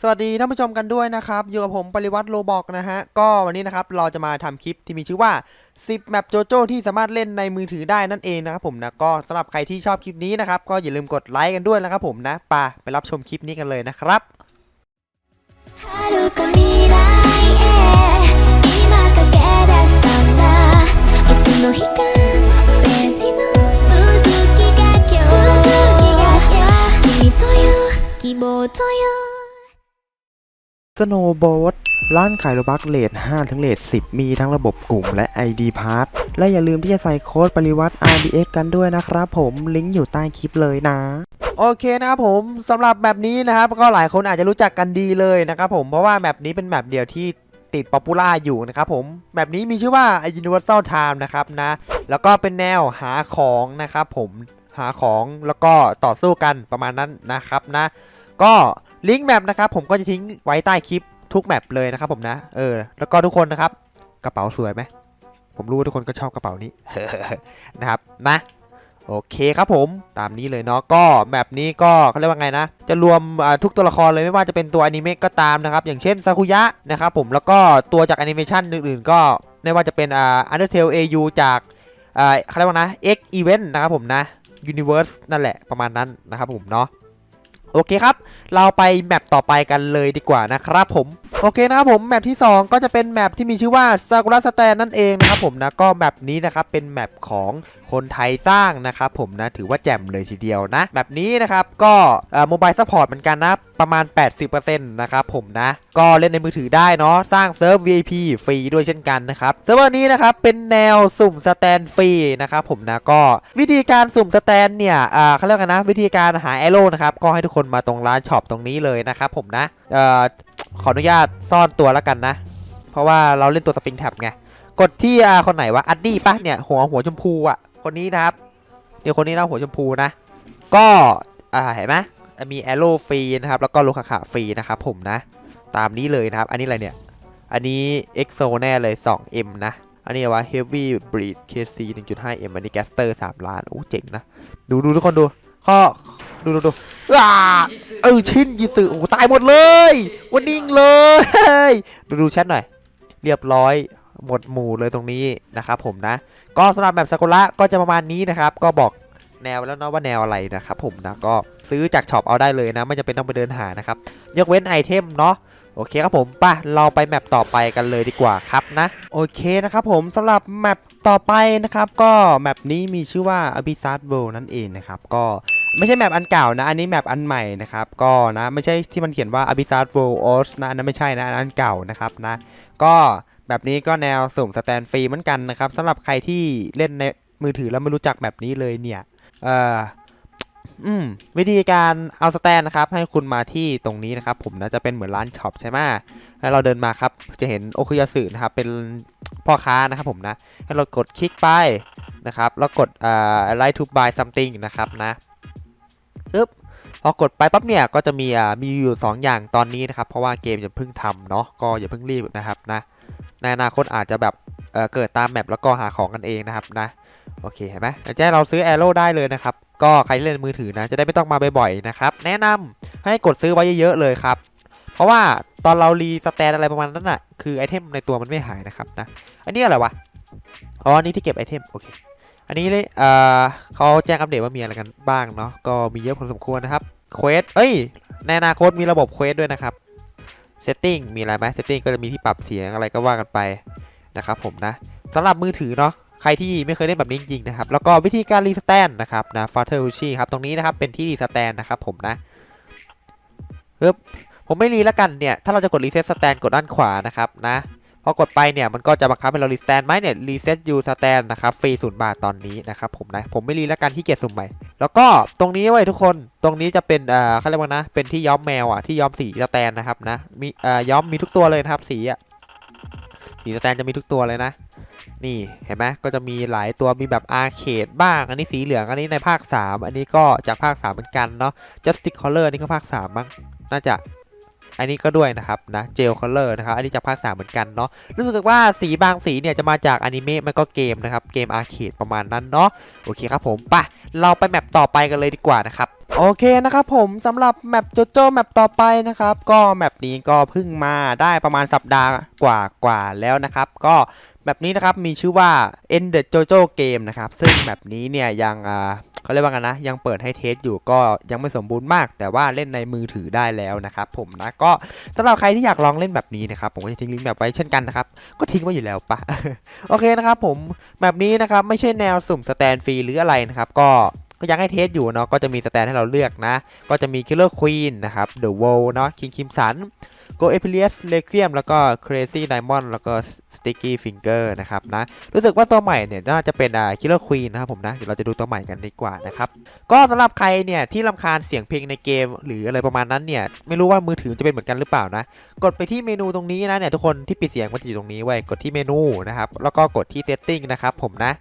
สวัสดีท่านผู้ชมกันด้วยนะครับ อยู่กับผมปริวัติโลบอกนะฮะ ก็วันนี้นะครับเราจะมาทำคลิปที่มีชื่อว่า 10 แมปโจโจ้ที่สามารถเล่นในมือถือได้นั่นเองนะครับผมนะ ก็สำหรับใครที่ชอบคลิปนี้นะครับ ก็อย่าลืมกดไลค์กันด้วยนะครับผมนะไปาไปรับชมคลิปนี้กันเลยนะครับ 遥か未来へ今駆け出したんだいつの日かベンチの鈴木が今日君という希望という สโนว์บอทร้านขายโลบักเลท5ถึงเลท10 มีทั้งระบบกลุ่มและ ID p a s s และอย่าลืมที่จะใส่โค้ดปริวัติ RDX กันด้วยนะครับผมลิงก์อยู่ใต้คลิปเลยนะ โอเคนะครับผมสำหรับแบบนี้นะครับก็หลายคนอาจจะรู้จักกันดีเลยนะครับผมเพราะว่าแบบนี้เป็นแบบเดียวที่ติดป๊อปปูล่าอยู่นะครับผมแบบนี้มีชื่อว่า Universal Time นะครับนะแล้วก็เป็นแนวหาของนะครับผมหาของแล้วก็ต่อสู้กันประมาณนั้นนะครับนะ ก็ ลิงก์แมปนะครับผมก็จะทิ้งไว้ใต้คลิปทุกแมปเลยนะครับผมนะ เออ แล้วก็ทุกคนนะครับ กระเป๋าสวยไหม ผมรู้ว่าทุกคนก็ชอบกระเป๋านี้นะครับนะ โอเคครับผมตามนี้เลยเนาะก็แมปนี้ก็เขาเรียกว่าไงนะ จะรวมทุกตัวละครเลยไม่ว่าจะเป็นตัวอนิเมะก็ตามนะครับ อย่างเช่นซากุยะนะครับผมแล้วก็ตัวจากแอนิเมชันอื่นๆ ก็ไม่ว่าจะเป็นอ่า Undertale AU จากอ่าเขาเรียกว่านะ X Event นะครับผมนะ Universe นั่นแหละประมาณนั้นนะครับผมเนาะ โอเคครับ เราไปแมปต่อไปกันเลยดีกว่านะครับผม โอเคนะครับผมแมปที่ 2 ก็จะเป็นแมปที่มีชื่อว่าซากุระสแตนนั่นเองนะครับผมนะก็แมปนี้นะครับเป็นแมปของคนไทยสร้างนะครับผมนะถือว่าแจ่มเลยทีเดียวนะแมปนี้นะครับก็โมบายซัพพอร์ตเหมือนกันนะประมาณ 80%นะครับผมนะ ก็เล่นในมือถือได้เนาะสร้างเซิร์ฟ VIP ฟรีด้วยเช่นกันนะครับเซิร์ฟเวอร์นี้นะครับเป็นแนวสุ่มสแตนฟรีนะครับผมนะก็วิธีการสุ่มสแตนเนี่ยเขาเรียกกันนะวิธีการหาแอโร่นะครับก็ให้ทุกคนมาตรงร้านช็อปตรงนี้เลยนะครับผมนะเอ่อขออนุญาตซ่อนตัวแล้วกันนะ เพราะว่าเราเล่นตัวสปริงแท็บไงกดที่อ่าคนไหนวะอัดดี้ปะเนี่ยหัวหัวชมพูอะคนนี้นะครับเดี๋ยวคนนี้นะหัวชมพูนะ ก็อ่าเห็นไหมมีแอโร่ฟรีนะครับแล้วก็โลคาคาฟรีนะครับผมนะ ตามนี้เลยนะครับ อันนี้อะไรเนี่ย อันนี้ EXO แน่เลย 2M นะ อันนี้ว่า Heavy Breed KC 1.5M อันนี้ Gaster 3 ล้าน โอ้ เจ๋งนะ ดูดูทุกคนดู ข้อดูดูดูอ่าเออชินยิสึโอ้ตายหมดเลย วันนิ่งเลย ดูดูแชทหน่อย เรียบร้อยหมดหมู่เลยตรงนี้นะครับผมนะ ก็สำหรับแบบซากุระก็จะประมาณนี้นะครับ ก็บอกแนวแล้วเนาะว่าแนวอะไรนะครับผมนะก็ซื้อจากช็อปเอาได้เลยนะ ไม่จำเป็นต้องไปเดินหานะครับ ยกเว้นไอเทมเนาะโอเคครับผมป่ะเราไปแมปต่อไปกันเลยดีกว่าครับนะ โอเคนะครับผมสำหรับแมปต่อไปนะครับ ก็แมปนี้มีชื่อว่า Abyssal World นั่นเองนะครับ ก็ ไม่ใช่แมปอันเก่านะ อันนี้แมปอันใหม่นะครับ ก็นะไม่ใช่ที่มันเขียนว่า Abyssal World Oz นะอันนั้นไม่ใช่นะอันอันเก่านะครับนะ ก็แบบนี้ก็แนวสุ่มสแตนฟรีเหมือนกันนะครับสำหรับใครที่เล่นในมือถือแล้วไม่รู้จักแบบนี้เลยเนี่ยเอ่ออืมวิธีการเอาสแตนนะครับ ให้คุณมาที่ตรงนี้นะครับ ผมนะจะเป็นเหมือนร้านช็อปใช่ไหมแล้วเราเดินมาครับ จะเห็นโอคุยาสึนะครับ เป็นพ่อค้านะครับผมนะ ให้เรากดคลิกไปนะครับ แล้วกดอ่า like to buy something นะครับนะ อึ๊บพอกดไปปั๊บเนี่ยก็จะมีอ่ามีอยู่ 2 อย่างตอนนี้นะครับ เพราะว่าเกมจะเพิ่งทำเนาะก็อย่าเพิ่งรีบนะครับนะในอนาคตอาจจะแบบเเกิดตามแมปแล้วก็หาของกันเองนะครับนะโอเคเห็นไหมจะให้เราซื้อแอโร่ได้เลยนะครับ ก็ใครเล่นมือถือนะจะได้ไม่ต้องมาบ่อยๆนะครับ แนะนำให้กดซื้อไว้เยอะๆเลยครับ เพราะว่าตอนเรารีสแตนอะไรประมาณนั้นน่ะคือไอเทมในตัวมันไม่หายนะครับนะอันนี้อะไรวะอ๋อนนี้ที่เก็บไอเทมโอเค อันนี้เลยเอ่อเขาแจ้งอัปเดตว่ามีอะไรกันบ้างเนาะ ก็มีเยอะพอสมควรนะครับ เควส เอ้ย ในอนาคตมีระบบเควสด้วยนะครับ เซตติ้ง มีอะไรไหมเซตติ้งก็จะมีที่ปรับเสียงอะไรก็ว่ากันไปนะครับผมนะสำหรับมือถือเนาะ ใครที่ไม่เคยเล่นแบบนี้จริงนะครับ แล้วก็วิธีการรีสแตนนะครับนะฟาเธอร์ชีครับ ตรงนี้นะครับเป็นที่รีสแตนนะครับผมนะปึ๊บผมไม่รีแล้วกันเนี่ย ถ้าเราจะกดรีเซ็ตสแตนกดด้านขวานะครับนะ พอกดไปเนี่ยมันก็จะบังคับให้เรารีสแตนไหมเนี่ยรีเซ็ตยูสแตนนะครับฟรีศูนย์บาทตอนนี้นะครับผมนะผมไม่รีแล้วกันที่เกียจสุ่มใหม่ แล้วก็ตรงนี้ไว้ทุกคนตรงนี้จะเป็นเอ่อเขาเรียกว่านะ เป็นที่ย้อมแมวอะที่ย้อมสีสแตนนะครับนะมีเอ่อย้อมมีทุกตัวเลยนะครับสีอะสีสแตนจะมีทุกตัวเลยนะ นี่เห็นไหมก็จะมีหลายตัวมีแบบอาเคดบ้าง อันนี้สีเหลืองอันนี้ในภาค 3 อันนี้ก็จากภาค 3 เหมือนกันเนาะ Justice Color นี่ก็ภาค3บ้างน่าจะ อันนี้ก็ด้วยนะครับนะ Gel Color นะครับอันนี้จากภาค3เหมือนกันเนาะรู้สึกว่าสีบางสีเนี่ยจะมาจากอนิเมะมันก็เกมนะครับเกมอาร์เคดประมาณนั้นเนาะโอเคครับผมปะเราไปแมปต่อไปกันเลยดีกว่านะครับโอเคนะครับผมสำหรับแมปโจโจแมปต่อไปนะครับก็แมปนี้ก็เพิ่งมาได้ประมาณสัปดาห์กว่ากว่าแล้วนะครับ ก็แมปนี้นะครับมีชื่อว่า End the Jojo Game นะครับซึ่งแมปนี้เนี่ยยัง เขาเรียกว่ากันนะ ยังเปิดให้เทสอยู่ก็ยังไม่สมบูรณ์มาก แต่ว่าเล่นในมือถือได้แล้วนะครับผมนะก็สำหรับใครที่อยากลองเล่นแบบนี้นะครับผมก็จะทิ้งลิงก์แบบไว้เช่นกันนะครับก็ทิ้งไว้อยู่แล้วปะโอเคนะครับผมแบบนี้นะครับไม่ใช่แนวสุ่มสแตนฟรีหรืออะไรนะครับก็ก็ยังให้เทสอยู่เนาะก็จะมีสแตนให้เราเลือกนะ ก็จะมี Killer Queen นะครับ The Wall เนาะคิงคิมซัน King Crimson Go e p i l i u s Requiem แล้วก็ Crazy Diamond แล้วก็ Sticky Finger นะครับนะ รู้สึกว่าตัวใหม่เนี่ยน่าจะเป็นอ่า Killer Queen นะครับผมนะ เดี๋ยวเราจะดูตัวใหม่กันดีกว่านะครับ ก็สำหรับใครเนี่ยที่รำคาญเสียงเพลงในเกม หรืออะไรประมาณนั้นเนี่ย ไม่รู้ว่ามือถือจะเป็นเหมือนกันหรือเปล่านะ กดไปที่เมนูตรงนี้นะเนี่ยทุกคนที่ปิดเสียงมันจะอยู่ตรงนี้ไว้ กดที่เมนูนะครับ แล้วก็กดที่ Setting นะครับผมนะ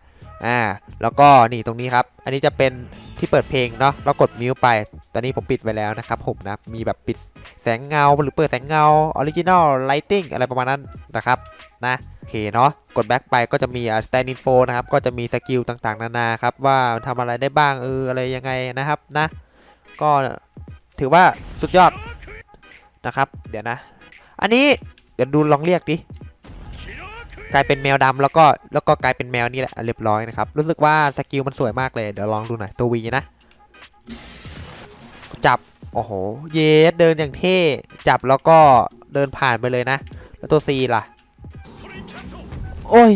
อ่าแล้วก็นี่ตรงนี้ครับ อันนี้จะเป็นที่เปิดเพลงเนาะเรากดมิวไป ตอนนี้ผมปิดไว้แล้วนะครับผมนะ มีแบบปิดแสงเงาหรือเปิดแสงเงาออริจินอลไลติ้งอะไรประมาณนั้นนะครับนะโอเคเนาะกดแบ็กไปก็จะมีอ่า stand info นะครับ ก็จะมีสกิลต่างๆ นานาครับ ว่าทำอะไรได้บ้างเอออะไรยังไงนะครับนะ ก็ถือว่าสุดยอดนะครับ เดี๋ยวนะ อันนี้เดี๋ยวดูลองเรียกดิ กลายเป็นแมวดำแล้วก็แล้วก็กลายเป็นแมวนี่แหละเรียบร้อยนะครับรู้สึกว่าสกิลมันสวยมากเลยเดี๋ยวลองดูหน่อยตัววีนะ จับโอ้โหเยสเดินอย่างเท่จับแล้วก็เดินผ่านไปเลยนะ แล้วตัวซีล่ะ โอ้ย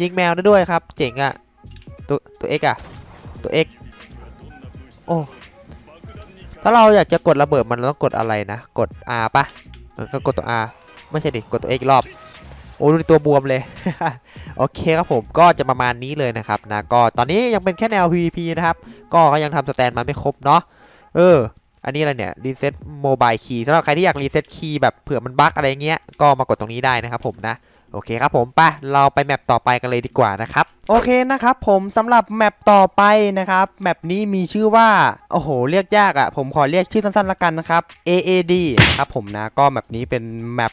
ยิงแมวได้ด้วยครับ เจ๋งอะตัวตัวเอ็กอะตัวเอ็กโอ้ถ้าเราอยากจะกดระเบิดมันเราต้องกดอะไรนะ กด R ปะก็กดตัว R ไม่ใช่ดิ กดตัว X อีกรอบ โอ้ดูตัวบวมเลย โอเคครับผมก็จะประมาณนี้เลยนะครับนะก็ตอนนี้ยังเป็นแค่แนว PVP นะครับ ก็ก็ยังทำสแตนมาไม่ครบเนาะเออ อันนี้อะไรเนี่ยรีเซ็ตโมบายคีย์สำหรับใครที่อยากรีเซ็ตคีย์แบบเผื่อมันบั๊กอะไรเงี้ยก็มากดตรงนี้ได้นะครับผมนะโอเคครับผมไปเราไปแมปต่อไปกันเลยดีกว่านะครับ โอเคนะครับผมสำหรับแมปต่อไปนะครับ แมปนี้มีชื่อว่า โอ้โห เรียกยากอะ่ะ ผมขอเรียกชื่อสั้นๆละกันนะครับ AAD นะครับผมนะ ก็แมปนี้เป็นแมป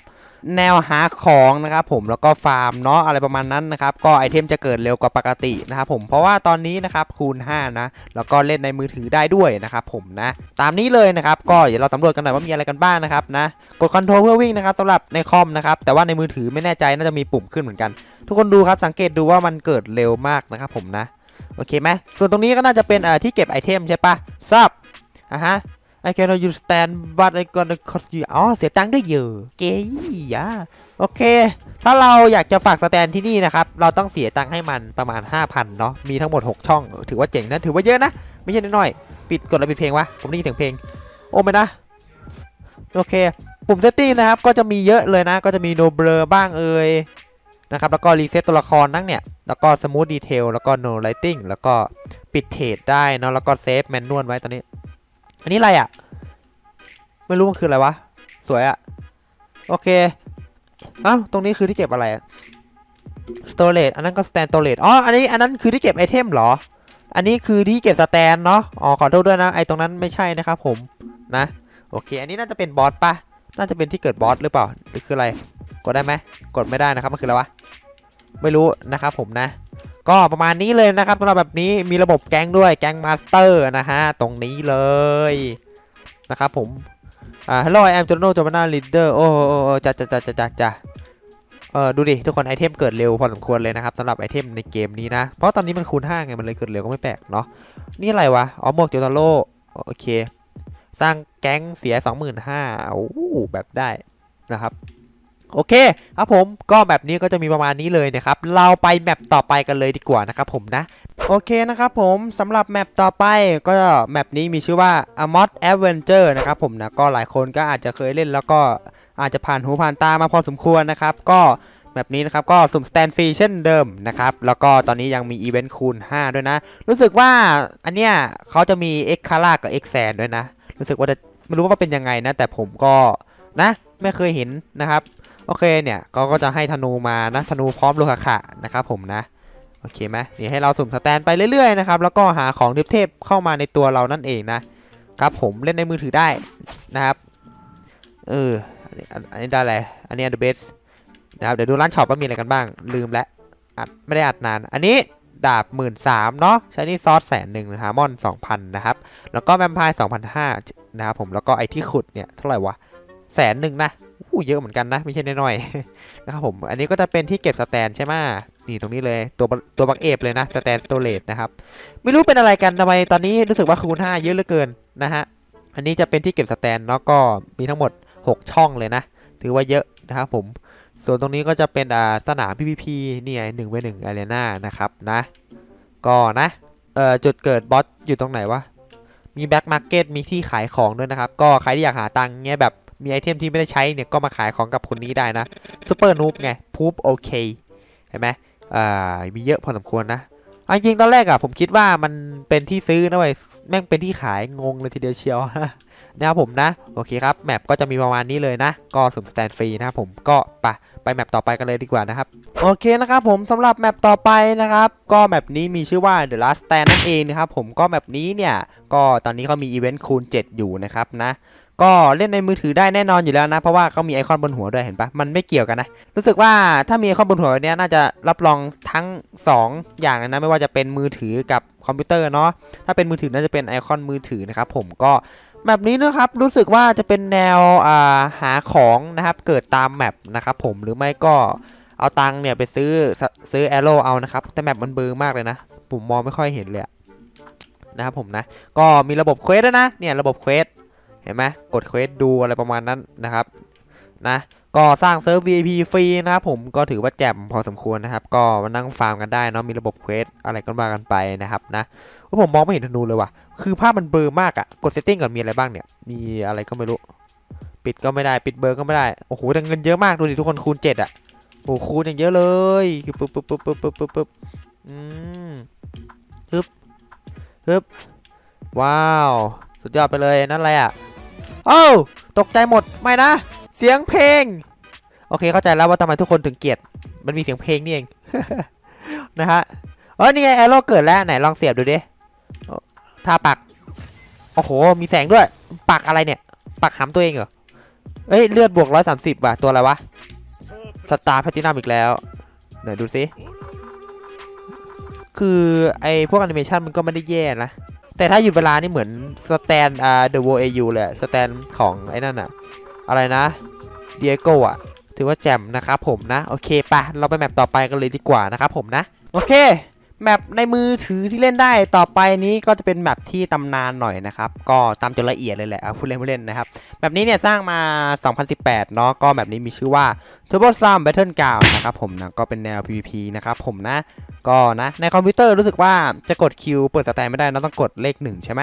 แนวหาของนะครับผมแล้วก็ฟาร์มเนาะอะไรประมาณนั้นนะครับก็ไอเทมจะเกิดเร็วกว่าปกตินะครับผมเพราะว่าตอนนี้นะครับคูณ 5 นะ แล้วก็เล่นในมือถือได้ด้วยนะครับผมนะตามนี้เลยนะครับก็เดี๋ยวเราสำรวจกันหน่อยว่ามีอะไรกันบ้างนะครับนะกดคอนโทรลเพื่อวิ่งนะครับสำหรับในคอมนะครับแต่ว่าในมือถือไม่แน่ใจน่าจะมีปุ่มขึ้นเหมือนกัน ทุกคนดูครับสังเกตดูว่ามันเกิดเร็วมากนะครับผมนะโอเคไหมส่วนตรงนี้ก็น่าจะเป็นเอ่อที่เก็บไอเทมใช่ปะซับอะฮะ I cannot use stand but I gonna cost you อ๋อเสียตังค์ด้วยเยอะเกย์อะโอเค ถ้าเราอยากจะฝากสแตนที่นี่นะครับ เราต้องเสียตังค์ให้มันประมาณ 5,000 เนาะมีทั้งหมด 6 ช่อง ถือว่าเจ๋งนะถือว่าเยอะนะ ไม่ใช่น้อยๆปิดกดแล้วปิดเพลงวะผมได้ยินเสียงเพลง โอ้ไม่นะ โอเค ปุ่มเซตติ้งนะครับ ก็จะมีเยอะเลยนะ ก็จะมี no blur บ้างเอ่ยนะครับแล้วก็รีเซ็ตตัวละครนั่งเนี่ย แล้วก็ smooth detail แล้วก็ no lighting แล้วก็ปิดเทรดได้เนาะแล้วก็เซฟแมนนวลไว้ตอนนี้ อันนี้อะไรอะ่ะ ไม่รู้มันคืออะไรวะ สวยอะ่ะ โอเค เอ้า ตรงนี้คือที่เก็บอะไรอะ storage อันนั้นก็ stand storage อ๋อ อันนี้ อันนั้นคือที่เก็บไอเทมเหรอ อันนี้คือที่เก็บสแตนเนาะ อ๋อ ขอโทษด้วยนะ ไอตรงนั้นไม่ใช่นะครับผม นะ โอเค อันนี้น่าจะเป็นบอสปะน่าจะเป็นที่เกิดบอสหรือเปล่า หรือคืออะไร กดได้ไหม กดไม่ได้นะครับ มันคืออะไรวะ ไม่รู้นะครับผมนะ ก็ประมาณนี้เลยนะครับสำหรับแบบนี้มีระบบแก๊งด้วยแก๊งมาสเตอร์นะฮะ ตรงนี้เลยนะครับผมอ่า hello I am Jono Jomana leader โอ้โอ้โอ้โอ้จ้าจ้าจ้าจ้าจ้าเออดูดิ ทุกคนไอเทมเกิดเร็วพอสมควรเลยนะครับสำหรับไอเทมในเกมนี้นะ เพราะตอนนี้มันคูณ5ไง มันเลยเกิดเร็วก็ไม่แปลกเนาะนี่อะไรวะ อ๋อหมวกโจตาโร่โอเค สร้างแก๊งเสีย 25,000โอ้โหแบบได้นะครับ โอเคครับผมก็แบบนี้ก็จะมีประมาณนี้เลยนะครับ เราไปแมปต่อไปกันเลยดีกว่านะครับผมนะ โอเคนะครับผมสำหรับแมปต่อไปก็แมปนี้มีชื่อว่า Amod Adventure นะครับผมนะก็หลายคนก็อาจจะเคยเล่นแล้วก็อาจจะผ่านหูผ่านตามาพอสมควรนะครับ ก็แมปนี้นะครับก็สุ่มสแตนฟรีเช่นเดิมนะครับ แล้วก็ตอนนี้ยังมีอีเวนต์คูณ 5 ด้วยนะ รู้สึกว่าอันเนี้ยเขาจะมี X คาร่ากับ X แซนด้วยนะ รู้สึกว่าจะไม่รู้ว่าเป็นยังไงนะ แต่ผมก็นะไม่เคยเห็นนะครับ โอเคเนี่ยเขาก็จะให้ธนูมานะธนูพร้อมโลหะขะนะครับผมนะโอเคไหมนี่ให้เราสุ่มสแตนไปเรื่อยๆนะครับแล้วก็หาของเทพๆเข้ามาในตัวเรานั่นเองนะครับผมเล่นในมือถือได้นะครับเอออันนี้อันนี้ได้อะไรอันนี้ the best นะครับเดี๋ยวดูร้านช็อปว่ามีอะไรกันบ้างลืมแล้วอัดไม่ได้อัดนาน อันนี้ดาบหมื่นสามเนาะใช้นี่ซอสแสนหนึ่งฮาร์มอนสองพันนะครับ แล้วก็แวมไพร์สองพันห้านะครับผมแล้วก็ไอที่ขุดเนี่ยเท่าไหร่วะแสนหนึ่งนะ อู้เยอะเหมือนกันนะ ไม่ใช่น้อยๆนะครับผมอันนี้ก็จะเป็นที่เก็บสแตนใช่ไหมนี่ตรงนี้เลยตัวตัวบักเอฟเลยนะสแตนสโตเลตนะครับไม่รู้เป็นอะไรกันทำไมตอนนี้รู้สึกว่าคูณ5เยอะเหลือเกินนะฮะอันนี้จะเป็นที่เก็บสแตนเนาะก็มีทั้งหมด 6 ช่องเลยนะ ถือว่าเยอะนะครับผมส่วนตรงนี้ก็จะเป็นอ่าสนาม PVP นี่ไงหนึ่งไปหนึ่งอารีนานะครับนะก็นะเอ่อจุดเกิดบอสอยู่ตรงไหนวะมีแบ็ k มาร์เก็ตมีที่ขายของด้วยนะครับ ก็ใครที่อยากหาตังค์เงี้ยแบบ มีไอเทมที่ไม่ได้ใช้เนี่ยก็มาขายของกับคนนี้ได้นะซูเปอร์นูบไงพูบโอเคเห็นไหมอ่ามีเยอะพอสมควรนะเอาจริงตอนแรกอะผมคิดว่ามันเป็นที่ซื้อนะเว้ยแม่งเป็นที่ขายงงเลยทีเดียวเชียวนะครับผมนะ โอเคครับแมปก็จะมีประมาณนี้เลยนะ ก็สุ่มสแตนฟรีนะครับผมก็ไปไปแมปต่อไปกันเลยดีกว่านะครับ โอเคนะครับผมสำหรับแมปต่อไปนะครับ ก็แมปนี้มีชื่อว่า The Last Stand นั่นเองนะครับผมก็แมปนี้เนี่ย ก็ตอนนี้เขามีอีเวนต์คูณ 7 อยู่นะครับนะ ก็เล่นในมือถือได้แน่นอนอยู่แล้วนะ เพราะว่าเขามีไอคอนบนหัวด้วยเห็นปะมันไม่เกี่ยวกันนะ รู้สึกว่าถ้ามีไอคอนบนหัวเนี้ยน่าจะรับรองทั้ง 2 อย่างนะไม่ว่าจะเป็นมือถือกับคอมพิวเตอร์เนาะถ้าเป็นมือถือน่าจะเป็นไอคอนมือถือนะครับผมก็แมปนี้นะครับรู้สึกว่าจะเป็นแนวาหาของนะครับเกิดตามแมปนะครับผมหรือไม่ก็เอาตังค์เนี่ยไปซื้อซื้อแอโร่เอานะครับแต่แมปมันเบลอมากเลยนะผมมองไม่ค่อยเห็นเลยนะครับผมนะก็มีระบบเควสด้วยนะเนี่ยระบบเควส เห็นไหมกดเควสดูอะไรประมาณนั้นนะครับนะก็สร้างเซิร์ฟ VIP ฟรีนะครับผมก็ถือว่าแจ่มพอสมควรนะครับ ก็มานั่งฟาร์มกันได้เนาะมีระบบเควสอะไรก็ว่ากันไปนะครับนะว่าผมมองไม่เห็นธนูเลยว่ะคือภาพมันเบลอมากอะกดเซตติ้งก่อนมีอะไรบ้างเนี่ย มีอะไรก็ไม่รู้ ปิดก็ไม่ได้ปิดเบอร์ก็ไม่ได้โอ้โหแต่เงินเยอะมากดูดิทุกคนคูณเจ็ดอะโอ้โหคูณอย่างเยอะเลยคือปึ๊บปึ๊บปึ๊บปึ๊บปึ๊บปึ๊บปึ๊บอืมฮึบฮึบว้าว สุดยอดไปเลยนั่นอะไรอะ เอ้าตกใจหมดไม่นะ เสียงเพลง โอเคเข้าใจแล้วว่าทำไมทุกคนถึงเกลียด มันมีเสียงเพลงนี่เอง นะฮะเออนี่ไงแอโร่เกิดแล้วไหนลองเสียบดูดิท่าปัก โอ้โห มีแสงด้วย ปักอะไรเนี่ย ปักหำตัวเองเหรอ เอ้ย เลือดบวกร้อยสามสิบว่ะ ตัวอะไรวะ สตาร์แพทินัมอีกแล้ว ไหนดูสิ คือไอพวกแอนิเมชันมันก็ไม่ได้แย่นะ แต่ถ้าหยุดเวลานี่เหมือนสแตนอ่าเดอะโวเอยูเลยสแตนของไอ้นั่นอะอะไรนะเดียโกอะถือว่าแจ่มนะครับผมนะ โอเคปะเราไปแมปต่อไปกันเลยดีกว่านะครับผมนะ โอเค แมปในมือถือที่เล่นได้ต่อไปนี้ก็จะเป็นแมปที่ตำนานหน่อยนะครับ ก็ตามจนละเอียดเลยแหละเอาพูดเล่นพูดเล่นนะครับแบบนี้เนี่ยสร้างมา 2018 เนาะก็แบบนี้มีชื่อว่า Turbo Sam Battle Ground นะครับผมนะก็เป็นแนว PVP นะครับผมนะก็นะในคอมพิวเตอร์รู้สึกว่าจะกดคิวเปิดสแตนไม่ได้นะต้องกดเลขหนึ่งใช่ไหม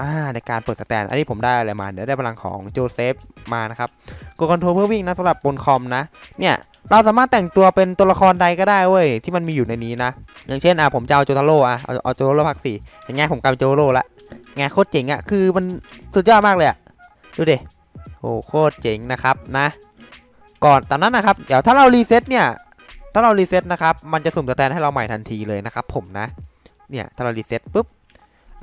อ่าในการเปิดสแตนอันนี้ผมได้อะไรมาเดี๋ยวได้พลังของโจเซฟมานะครับ ดคอนโทรลเพื่อวิ่งนะสำหรับบนคอมนะ เนี่ยเราสามารถแต่งตัวเป็นตัวละครใดก็ได้เว้ยที่มันมีอยู่ในนี้นะ อย่างเช่นอะผมจะเอาโจทาโร่อะเอาเอาโจทาโร่ภาคสี่อย่างเงี้ยผมกลายเป็นโจทาโร่ละไงโคตรเจ๋งอะคือมันสุดยอดมากเลยอะดูดิโอ้โคตรเจ๋งนะครับนะ ก่อนตอนนั้นนะครับเดี๋ยวถ้าเรารีเซ็ตเนี่ยถ้าเรารีเซ็ตนะครับมันจะสุ่มสแตนให้เราใหม่ทันทีเลยนะครับผมนะเนี่ยถ้าเรารีเซ็ตปุ๊บ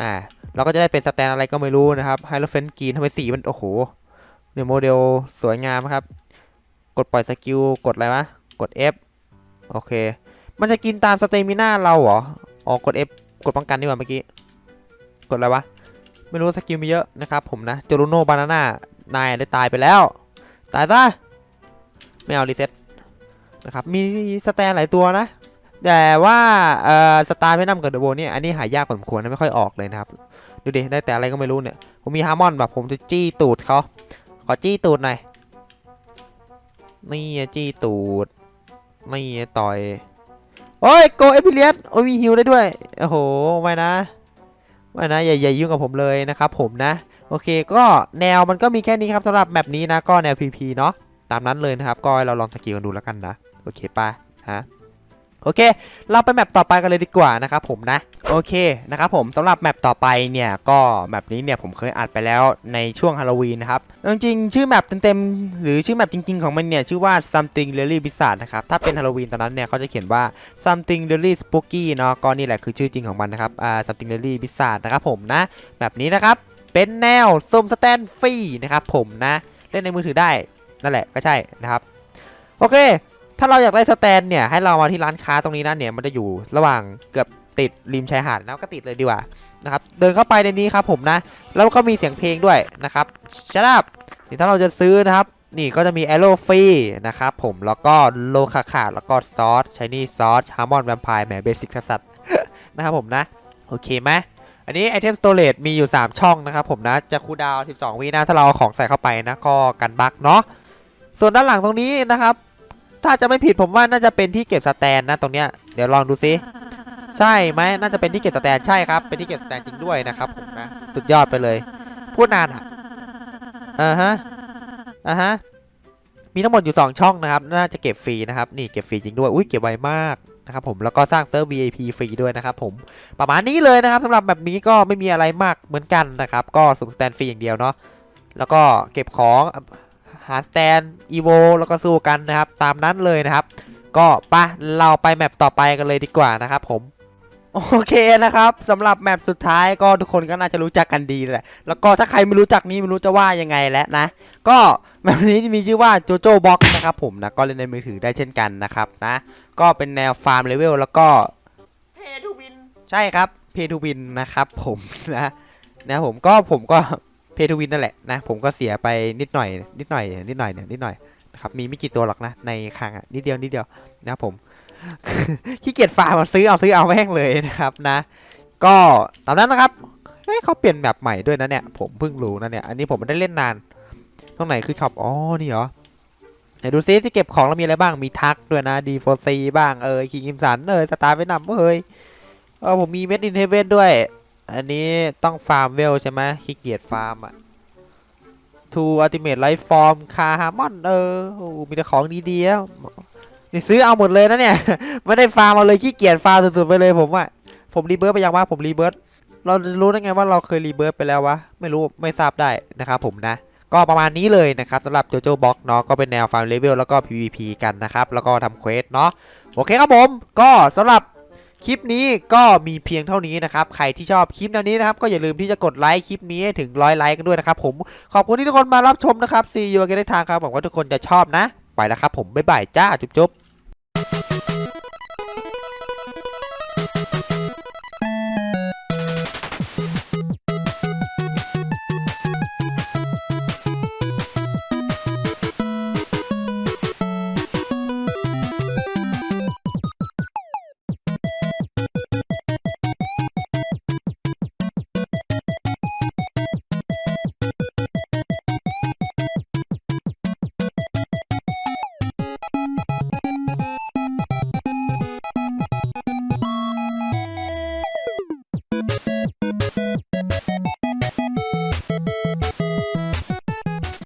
อ่าเราก็จะได้เป็นสแตนอะไรก็ไม่รู้นะครับไฮโลเฟนกรีนทำไมสีมันโอ้โหี่ยโมเดลสวยงามครับ กดปล่อยสกิลกดอะไรวะกด F โอเค มันจะกินตามสเตมิน่าเราเหรออ๋อกด F กดป้องกันดีกว่าเมื่อกี้ กดอะไรวะ ไม่รู้สกิลมีเยอะนะครับผมนะจโรโนบานาน่านายได้ตายไปแล้ว ตายซะไม่เอารีเซ็ตนะครับ มีสแตนหลายตัวนะ แต่ว่าเอ่อสตาร์เพนัมกับเดอะโบเนี่ยอันนี้หายากพอสมควรนะไม่ค่อยออกเลยนะครับ ดูดิ ได้แต่อะไรก็ไม่รู้เนี่ย ผมมีฮาร์มอนแบบผมจะจี้ตูดเขา อจี้ตูดหน่อยนี่จี้ตูดนี่ต่อย โอ้ยโกเอพิเลียสโอ้ยมีฮิวได้ด้วย โอ้โห ไม่นะ ไม่นะ อย่าอย่ายุ่งกับผมเลยนะครับผมนะ โอเค ก็แนวมันก็มีแค่นี้ครับสำหรับแมปนี้นะ ก็แนว PP เนาะ ตามนั้นเลยนะครับ ก็ให้เราลองสกิลกันดูแล้วกันนะ โอเคป่ะฮะ โอเค เราไปแมปต่อไปกันเลยดีกว่านะครับผมนะ โอเคนะครับผมสำหรับแมปต่อไปเนี่ยก็แมปนี้เนี่ยผมเคยอัดไปแล้วในช่วงฮาโลวีนนะครับ จริงๆชื่อแมปเต็มๆหรือชื่อแมปจริง ๆ ของมันเนี่ยชื่อว่า something really bizarre นะครับ ถ้าเป็นฮาโลวีนตอนนั้นเนี่ยเขาจะเขียนว่า something really spooky เนาะก็นี่แหละคือชื่อจริงของมันนะครับอ่า something really bizarre นะครับผมนะแบบนี้นะครับเป็นแนวส้มสแตนฟรีนะครับผมนะเล่นในมือถือได้นั่นแหละก็ใช่นะครับโอเค ถ้าเราอยากได้สแตนเนี่ยให้เรามาที่ร้านค้าตรงนี้นะเนี่ยมันจะอยู่ระหว่างเกือบติดริมชายหาดนะก็ติดเลยดีกว่านะครับเดินเข้าไปในนี้ครับผมนะ แล้วก็มีเสียงเพลงด้วยนะครับชัดับนี่ถ้าเราจะซื้อนะครับ นี่ก็จะมีแอโรฟรีนะครับผมแล้วก็โลคาคาแล้วก็ซอสชายนี่ซอสฮาร์มอนแวมไพร์แหมเบสิกสัสๆนะครับผมนะ โอเคไหมอันนี้ไอเทมสโตรจมีอยู่ 3 ช่องนะครับผมนะ จะคูดาว 12 วินะถ้าเราเอาของใส่เข้าไปนะ ก็กันบั๊กเนาะส่วนด้านหลังตรงนี้นะครับ ถ้าจะไม่ผิดผมว่าน่าจะเป็นที่เก็บสแตนนะตรงเนี้ยเดี๋ยวลองดูซิใช่ไหมน่าจะเป็นที่เก็บสแตนใช่ครับ เป็นที่เก็บสแตนจริงด้วยนะครับผมนะสุดยอดไปเลย พูดนานอะอ่าฮะอ่าฮะมีทั้งหมดอยู่ 2 ช่องนะครับ น่าจะเก็บฟรีนะครับ นี่เก็บฟรีจริงด้วย อุ้ยเก็บไวมากนะครับผม แล้วก็สร้างเซิร์ฟ VIP ฟรีด้วยนะครับผม ประมาณนี้เลยนะครับสำหรับแบบนี้ก็ไม่มีอะไรมากเหมือนกันนะครับ ก็สุ่มสแตนฟรีอย่างเดียวเนาะ แล้วก็เก็บของ หาสแตนอีโวแล้วก็สู้กันนะครับ ตามนั้นเลยนะครับ ก็ไปะเราไปแมปต่อไปกันเลยดีกว่านะครับผมโอเคนะครับสำหรับแมปสุดท้ายก็ทุกคนก็น่าจะรู้จักกันดีแหละ แล้วก็ถ้าใครไม่รู้จักนี้ไม่รู้จะว่ายังไงแล้วนะ ก็แมปนี้มีชื่อว่าโจโจ้บ็อกนะครับผมนะก็เล่นในมือถือได้เช่นกันนะครับนะก็เป็นแนวฟาร์มเลเวลแล้วก็เพทูวินใช่ครับเพทูวินนะครับผมนะนะผมก็ผมก็ เพทูวินนั่นแหละนะ ผมก็เสียไปนิดหน่อยนิดหน่อยนิดหน่อยเนี่ยนิดหน่อยนะครับมีไม่กี่ตัวหรอกนะในครั้งอะนิดเดียวนิดเดียวนะครับผมขี้เกียจฟาร์มมาซื้อเอาซื้อเอาแม่งเลยนะครับนะ ก็ตามนั้นนะครับเฮ้ยเขาเปลี่ยนแบบใหม่ด้วยนะเนี่ย ผมเพิ่งรู้นะเนี่ยอันนี้ผมไม่ได้เล่นนานตรงไหนคือช็อปอ๋อนี่เหรอไหนดูซิที่เก็บของแล้วมีอะไรบ้างมีทักด้วยนะดีโฟซีบ้างเออคิงกิมสันเออสตาร์เวนนัมเฮ้ยเออผมมีเม็ดอินเทเวนด้วย อันนี้ต้องฟาร์มเวลใช่ไหมขี้เกียจฟาร์มอะทูอัลติเมทไลฟ์ฟอร์มคาฮามอนเออโอ้มีแต่ของดีๆแล้วนี่ซื้อเอาหมดเลยนะเนี่ย ไม่ได้ฟาร์มเอาเลยขี้เกียจฟาร์มสุดๆไปเลยผมอะผมรีเบิร์ตไปยังวะผมรีเบิร์ตเราจะรู้ได้ไงว่าเราเคยรีเบิร์ตไปแล้ววะ ไม่รู้ไม่ทราบได้นะครับผมนะ ก็ประมาณนี้เลยนะครับสำหรับโจโจ้บ็อกเนาะก็เป็นแนวฟาร์มเลเวลแล้วก็ PVP กันนะครับ แล้วก็ทำเควสเนาะโอเคครับผม ก็สำหรับ คลิปนี้ก็มีเพียงเท่านี้นะครับ ใครที่ชอบคลิปแนวนี้นะครับ ก็อย่าลืมที่จะกดไลค์คลิปนี้ถึงร้อยไลค์กันด้วยนะครับ ผมขอบคุณที่ทุกคนมารับชมนะครับซีอูกันได้ทางครับหวังว่าทุกคนจะชอบนะ ไปแล้วครับผมบ๊ายบายจ้าจุ๊บ